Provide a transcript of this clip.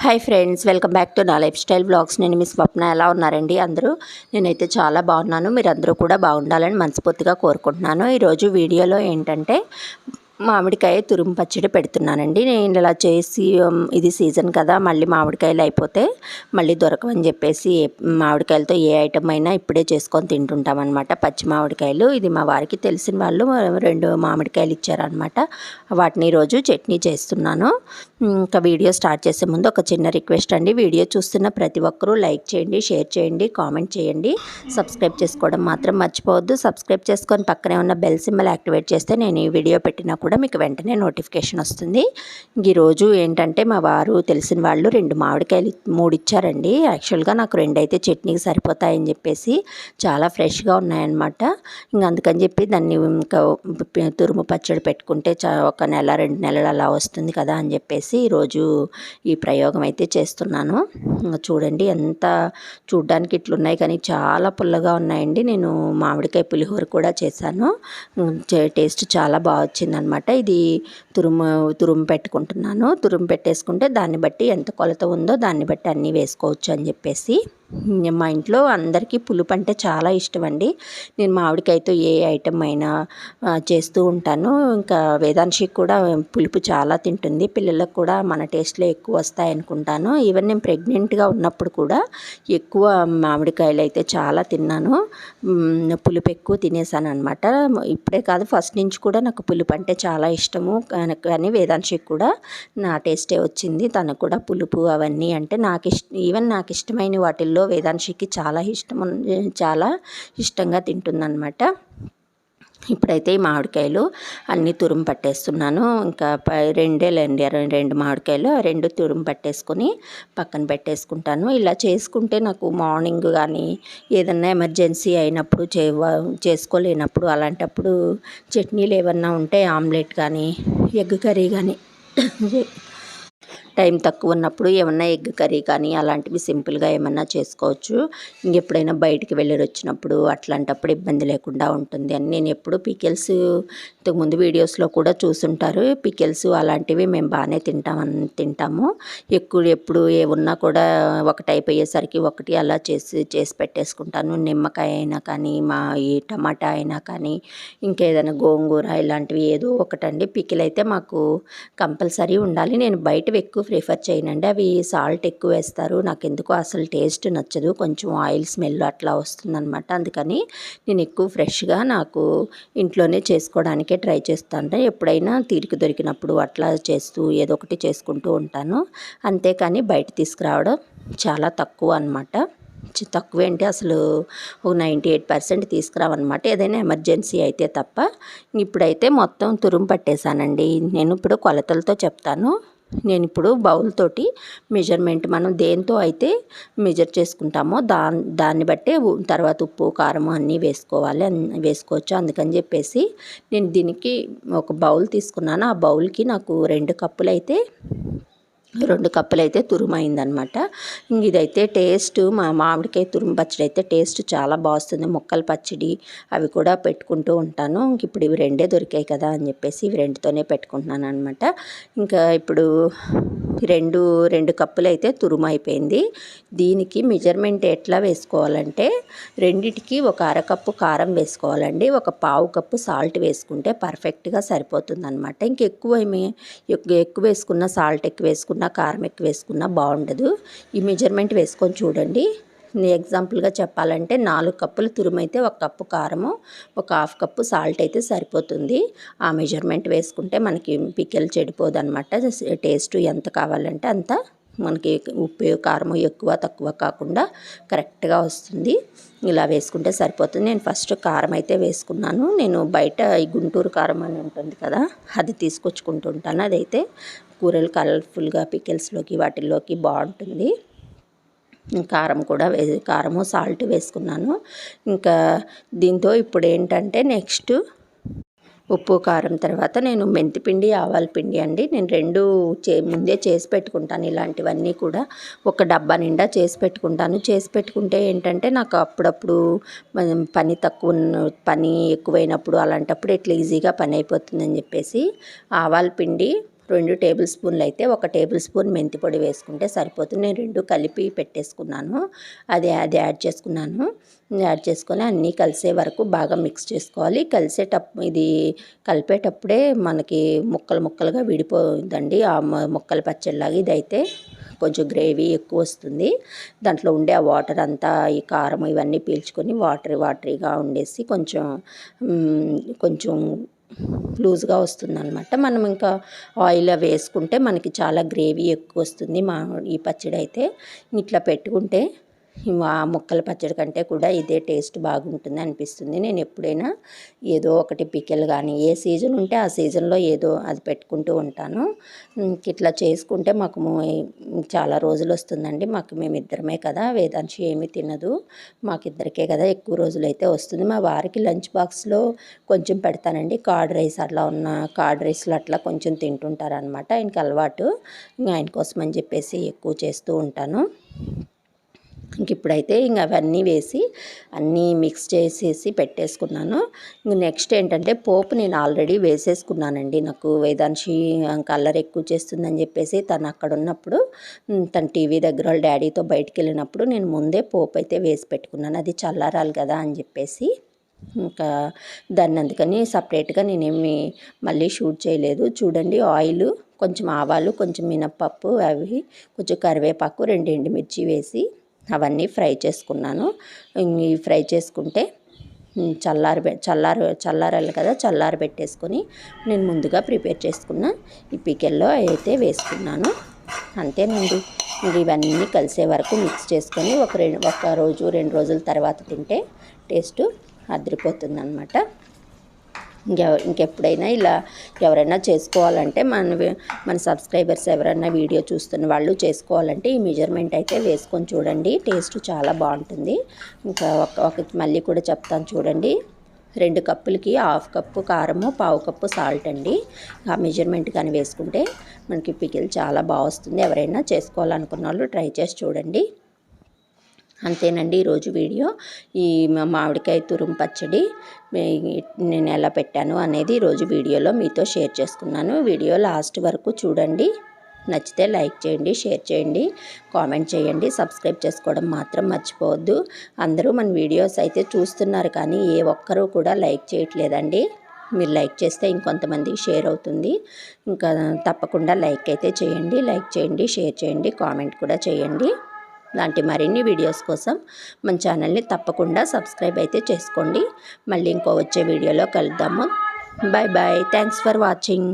Hi friends welcome back to నా life style blogs. నేను మీ స్వప్న. ఎలా ఉన్నారండి అందరూ? నేనైతే చాలా బాగున్నాను. మీరు అందరూ కూడా బాగుండాలని మనస్ఫూర్తిగా కోరుకుంటున్నాను. ఈరోజు వీడియోలో ఏంటంటే మామిడికాయ తురుము పచ్చడి పెడుతున్నానండి. నేను ఇలా చేసి ఇది సీజన్ కదా మళ్ళీ మామిడికాయలు అయిపోతే మళ్ళీ దొరకవని చెప్పేసి ఏ- మామిడికాయలతో ఏ ఐటమ్ అయినా ఇప్పుడే చేసుకొని తింటుంటాం అనమాట పచ్చి మామిడికాయలు ఇది మా వారికి తెలిసిన వాళ్ళు రెండు మామిడికాయలు ఇచ్చారనమాట వాటిని ఈరోజు చట్నీ చేస్తున్నాను. ఇంకా వీడియో స్టార్ట్ చేసే ముందు ఒక చిన్న రిక్వెస్ట్ అండి. వీడియో చూస్తున్న ప్రతి ఒక్కరూ లైక్ చేయండి షేర్ చేయండి కామెంట్ చేయండి. సబ్స్క్రైబ్ చేసుకోవడం మాత్రం మర్చిపోవద్దు. సబ్స్క్రైబ్ చేసుకొని పక్కనే ఉన్న బెల్ సింబల్ యాక్టివేట్ చేస్తే నేను ఈ వీడియో పెట్టిన కూడా మీకు వెంటనే నోటిఫికేషన్ వస్తుంది. ఈరోజు ఏంటంటే మా వారు తెలిసిన వాళ్ళు రెండు మామిడికాయలు మూడు ఇచ్చారండి. యాక్చువల్గా నాకు రెండు అయితే చట్నీకి సరిపోతాయని చెప్పేసి చాలా ఫ్రెష్గా ఉన్నాయన్నమాట. ఇంక అందుకని చెప్పి దాన్ని ఇంకా తురుము పచ్చడి పెట్టుకుంటే చా ఒక నెల రెండు నెలలు అలా వస్తుంది కదా అని చెప్పేసి ఈరోజు ఈ ప్రయోగం అయితే చేస్తున్నాను. చూడండి ఎంత చూడ్డానికి ఇట్లున్నాయి కానీ చాలా పుల్లగా ఉన్నాయండి. నేను మామిడికాయ పులిహోర కూడా చేశాను. చే- టేస్ట్ చాలా బాగా వచ్చిందనమాట ఇది తురుము తురుము పెట్టుకుంటున్నాను. తురుము పెట్టేసుకుంటే దాన్ని బట్టి ఎంత కొలత ఉందో దాన్ని బట్టి అన్నీ వేసుకోవచ్చు అని చెప్పేసి. మా ఇంట్లో అందరికీ పులుపు అంటే చాలా ఇష్టం అండి నేను మామిడికాయతో ఏ ఐటమ్ అయినా చేస్తూ ఉంటాను. ఇంకా వేదాంశికి కూడా పులుపు చాలా తింటుంది. పిల్లలకు కూడా మన టేస్ట్లో ఎక్కువ వస్తాయి అనుకుంటాను ఈవెన్ నేను ప్రెగ్నెంట్గా ఉన్నప్పుడు కూడా ఎక్కువ మామిడికాయలు అయితే చాలా తిన్నాను. పులుపు ఎక్కువ తినేసాను అనమాట ఇప్పుడే కాదు ఫస్ట్ నుంచి కూడా నాకు పులుపు అంటే చాలా ఇష్టము. కానీ- కానీ వేదాంశికి కూడా నా టేస్టే వచ్చింది. తనకు కూడా పులుపు అవన్నీ అంటే నాకు ఇష్ట ఈవెన్ నాకు ఇష్టమైన వాటిల్లో వేదాంశికి చాలా ఇష్టం చాలా ఇష్టంగా తింటుందన్నమాట. ఇప్పుడైతే ఈ మామిడికాయలు అన్నీ తురుము పట్టేస్తున్నాను. ఇంకా ప రెండేలేండి రెండు మామిడికాయలు రెండు తురుము పట్టేసుకొని పక్కన పెట్టేసుకుంటాను. ఇలా చేసుకుంటే నాకు మార్నింగ్ కానీ ఏదన్నా ఎమర్జెన్సీ అయినప్పుడు చే చేసుకోలేనప్పుడు అలాంటప్పుడు చట్నీలు ఏమన్నా ఉంటే ఆమ్లెట్ కానీ ఎగ్ కర్రీ కానీ టైం తక్కువ ఉన్నప్పుడు ఏమన్నా ఎగ్ కర్రీ కానీ అలాంటివి సింపుల్గా ఏమన్నా చేసుకోవచ్చు. ఇంకెప్పుడైనా బయటికి వెళ్ళి వచ్చినప్పుడు అట్లాంటప్పుడు ఇబ్బంది లేకుండా ఉంటుంది అని నేను ఎప్పుడు పికిల్స్ ఇంతకుముందు వీడియోస్లో కూడా చూసుంటారు. పికిల్స్ అలాంటివి మేము బాగానే తింటాం తింటాము. ఎక్కువ ఎప్పుడు ఏమున్నా కూడా ఒకటి అయిపోయేసరికి ఒకటి అలా చేసి చేసి పెట్టేసుకుంటాను. నిమ్మకాయ అయినా కానీ మా ఈ టమాటా అయినా కానీ ఇంకేదైనా గోంగూర ఇలాంటివి ఏదో ఒకటండి. పికిల్ అయితే మాకు కంపల్సరీ ఉండాలి. నేను బయటవి ఎక్కువ ప్రిఫర్ చేయనండి? అవి సాల్ట్ ఎక్కువ వేస్తారు. నాకు ఎందుకో అసలు టేస్ట్ నచ్చదు. కొంచెం ఆయిల్ స్మెల్ అట్లా వస్తుందన్నమాట. అందుకని నేను ఎక్కువ ఫ్రెష్గా నాకు ఇంట్లోనే చేసుకోవడానికే ట్రై చేస్తాను ఎప్పుడైనా తీరిక దొరికినప్పుడు అట్లా చేస్తూ ఏదో ఒకటి చేసుకుంటూ ఉంటాను. అంతేకాని బయట తీసుకురావడం చాలా తక్కువ అనమాట తక్కువ ఏంటి అసలు ఒక నైంటీ ఎయిట్ పర్సెంట్ తీసుకురావన్నమాట. ఏదైనా ఎమర్జెన్సీ అయితే తప్ప. ఇప్పుడైతే మొత్తం తురుము పట్టేశానండి. నేను ఇప్పుడు కొలతలతో చెప్తాను. నేను ఇప్పుడు బౌల్ తోటి మెజర్మెంట్ మనం దేంతో అయితే మెజర్ చేసుకుంటామో దా దాన్ని బట్టే తర్వాత ఉప్పు కారం అన్నీ వేసుకోవాలి వేసుకోవచ్చు. అందుకని చెప్పేసి నేను దీనికి ఒక బౌల్ తీసుకున్నాను. ఆ బౌల్కి నాకు రెండు కప్పులు అయితే రెండు కప్పులు అయితే తురుమైందనమాట. ఇంక ఇదైతే టేస్ట్ మా మామిడికాయ తురుము పచ్చడి అయితే టేస్ట్ చాలా బాగుంది ముక్కల పచ్చడి అవి కూడా పెట్టుకుంటూ ఉంటాను. ఇంక ఇప్పుడు ఇవి రెండే దొరికాయి కదా అని చెప్పేసి ఇవి రెండుతోనే పెట్టుకుంటున్నాను అనమాట ఇంకా ఇప్పుడు రెండు రెండు కప్పులు అయితే తురుము అయిపోయింది దీనికి మెజర్మెంట్ ఎట్లా వేసుకోవాలంటే రెండిటికి ఒక అరకప్పు కారం వేసుకోవాలండి. ఒక పావు కప్పు సాల్ట్ వేసుకుంటే పర్ఫెక్ట్గా సరిపోతుంది అనమాట ఇంకెక్కువ ఏమి ఎక్కువ ఎక్కువ వేసుకున్న సాల్ట్ ఎక్కువ వేసుకున్న కారం ఎక్కువ వేసుకున్నా బాగుండదు. ఈ మెజర్మెంట్ వేసుకొని చూడండి. ఎగ్జాంపుల్గా చెప్పాలంటే నాలుగు కప్పులు తురుమైతే ఒక కప్పు కారము ఒక హాఫ్ కప్పు సాల్ట్ అయితే సరిపోతుంది. ఆ మెజర్మెంట్ వేసుకుంటే మనకి పికెల్ చెడిపోదు అనమాట టేస్ట్ ఎంత కావాలంటే అంత మనకి ఉప్పు కారము ఎక్కువ తక్కువ కాకుండా కరెక్ట్గా వస్తుంది. ఇలా వేసుకుంటే సరిపోతుంది. నేను ఫస్ట్ కారం అయితే వేసుకున్నాను. నేను బయట ఈ గుంటూరు కారం అని ఉంటుంది కదా అది తీసుకొచ్చుకుంటుంటాను అదైతే కూరలు కలర్ఫుల్గా పికిల్స్లోకి వాటిల్లోకి బాగుంటుంది. కారం కూడా వే కారము సాల్ట్ వేసుకున్నాను. ఇంకా దీంతో ఇప్పుడు ఏంటంటే నెక్స్ట్ ఉప్పు కారం తర్వాత నేను మెంతిపిండి ఆవాల పిండి అండి. నేను రెండు చే ముందే చేసి పెట్టుకుంటాను ఇలాంటివన్నీ కూడా. ఒక డబ్బా నిండా చేసి పెట్టుకుంటాను. చేసి పెట్టుకుంటే ఏంటంటే నాకు అప్పుడప్పుడు పని తక్కువ పని ఎక్కువైనప్పుడు అలాంటప్పుడు ఇట్లా ఈజీగా పని అయిపోతుందని చెప్పేసి ఆవాల పిండి రెండు టేబుల్ స్పూన్లు అయితే ఒక టేబుల్ స్పూన్ మెంతి పొడి వేసుకుంటే సరిపోతుంది. నేను రెండు కలిపి పెట్టేసుకున్నాను. అది అది యాడ్ చేసుకున్నాను. యాడ్ చేసుకొని అన్నీ కలిసే వరకు బాగా మిక్స్ చేసుకోవాలి. కలిసేటప్పుడు ఇది కలిపేటప్పుడే మనకి ముక్కలు ముక్కలుగా విడిపోయిందండి. ఆ ముక్కల పచ్చడిలాగా ఇదైతే కొంచెం గ్రేవీ ఎక్కువ వస్తుంది. దాంట్లో ఉండే ఆ వాటర్ అంతా ఈ కారం ఇవన్నీ పీల్చుకొని వాటర్ వాటరీగా ఉండేసి కొంచెం కొంచెం లూజ్గా వస్తుంది అనమాట మనం ఇంకా ఆయిల్ వేసుకుంటే మనకి చాలా గ్రేవీ ఎక్కువ వస్తుంది మా ఈ పచ్చడి అయితే ఇట్లా పెట్టుకుంటే ఆ ముక్కల పచ్చడి కంటే కూడా ఇదే టేస్ట్ బాగుంటుంది అనిపిస్తుంది. నేను ఎప్పుడైనా ఏదో ఒకటి పికెల్ కానీ ఏ సీజన్ ఉంటే ఆ సీజన్లో ఏదో అది పెట్టుకుంటూ ఉంటాను. ఇట్లా చేసుకుంటే మాకు చాలా రోజులు వస్తుందండి. మాకు మేమిద్దరమే కదా వేదాంశి ఏమీ తినదు. మాకిద్దరికే కదా ఎక్కువ రోజులు అయితే వస్తుంది. మా వారికి లంచ్ బాక్స్లో కొంచెం పెడతానండి. కార్డ్ రైస్ అట్లా ఉన్న కార్డ్ రైస్లు అట్లా కొంచెం తింటుంటారనమాట ఆయనకి అలవాటు. ఇంకా ఆయన కోసం అని చెప్పేసి ఎక్కువ చేస్తూ ఉంటాను. ఇంక ఇప్పుడైతే ఇంక అవన్నీ వేసి అన్నీ మిక్స్ చేసేసి పెట్టేసుకున్నాను. ఇంక నెక్స్ట్ ఏంటంటే పోపు నేను ఆల్రెడీ వేసేసుకున్నానండి. నాకు వేదాంశి కలర్ ఎక్కువ చేస్తుందని చెప్పేసి తను అక్కడ ఉన్నప్పుడు తన టీవీ దగ్గర వాళ్ళ డాడీతో బయటికి వెళ్ళినప్పుడు నేను ముందే పోపు అయితే వేసి పెట్టుకున్నాను. అది చల్లారాలి కదా అని చెప్పేసి. ఇంకా దాన్ని అందుకని సపరేట్గా నేనేమి మళ్ళీ షూట్ చేయలేదు. చూడండి ఆయిల్ కొంచెం ఆవాలు కొంచెం మినప్పప్పు అవి కొంచెం కరివేపాకు రెండు ఎండుమిర్చి వేసి అవన్నీ ఫ్రై చేసుకున్నాను. ఇవి ఫ్రై చేసుకుంటే చల్లారి చల్లారు చల్లారాలి కదా చల్లారి పెట్టేసుకొని నేను ముందుగా ప్రిపేర్ చేసుకున్న ఈ పికెల్లో అయితే వేసుకున్నాను. అంతేనండి. ఇవన్నీ కలిసే వరకు మిక్స్ చేసుకొని ఒక రెండు ఒక రోజు రెండు రోజుల తర్వాత తింటే టేస్ట్ అదిరిపోతుంది అనమాట ఇంకె ఇంకెప్పుడైనా ఇలా ఎవరైనా చేసుకోవాలంటే మన మన సబ్స్క్రైబర్స్ ఎవరైనా వీడియో చూస్తున్న వాళ్ళు చేసుకోవాలంటే ఈ మెజర్మెంట్ అయితే వేసుకొని చూడండి. టేస్ట్ చాలా బాగుంటుంది. ఇంకా ఒక ఒక మళ్ళీ కూడా చెప్తాను చూడండి. రెండు కప్పులకి హాఫ్ కప్పు కారము పావు కప్పు సాల్ట్ అండి. ఆ మెజర్మెంట్ కానీ వేసుకుంటే మనకి పికిల్ చాలా బాగా వస్తుంది. ఎవరైనా చేసుకోవాలనుకున్న వాళ్ళు ట్రై చేసి చూడండి. అంతేనండి ఈరోజు వీడియో. ఈ మామిడికాయ తురుము పచ్చడి నేను ఎలా పెట్టాను అనేది ఈరోజు వీడియోలో మీతో షేర్ చేసుకున్నాను. వీడియో లాస్ట్ వరకు చూడండి. నచ్చితే లైక్ చేయండి షేర్ చేయండి కామెంట్ చేయండి. సబ్స్క్రైబ్ చేసుకోవడం మాత్రం మర్చిపోవద్దు. అందరూ మన వీడియోస్ అయితే చూస్తున్నారు కానీ ఏ ఒక్కరూ కూడా లైక్ చేయట్లేదండి. మీరు లైక్ చేస్తే ఇంకొంతమందికి షేర్ అవుతుంది. ఇంకా తప్పకుండా లైక్ అయితే చేయండి లైక్ చేయండి షేర్ చేయండి కామెంట్ కూడా చేయండి. లాంటి మరిన్ని వీడియోస్ కోసం మన ఛానల్ని తప్పకుండా సబ్స్క్రైబ్ అయితే చేసుకోండి. మళ్ళీ ఇంకో వచ్చే వీడియోలో కలుద్దాము. Bye bye thanks for watching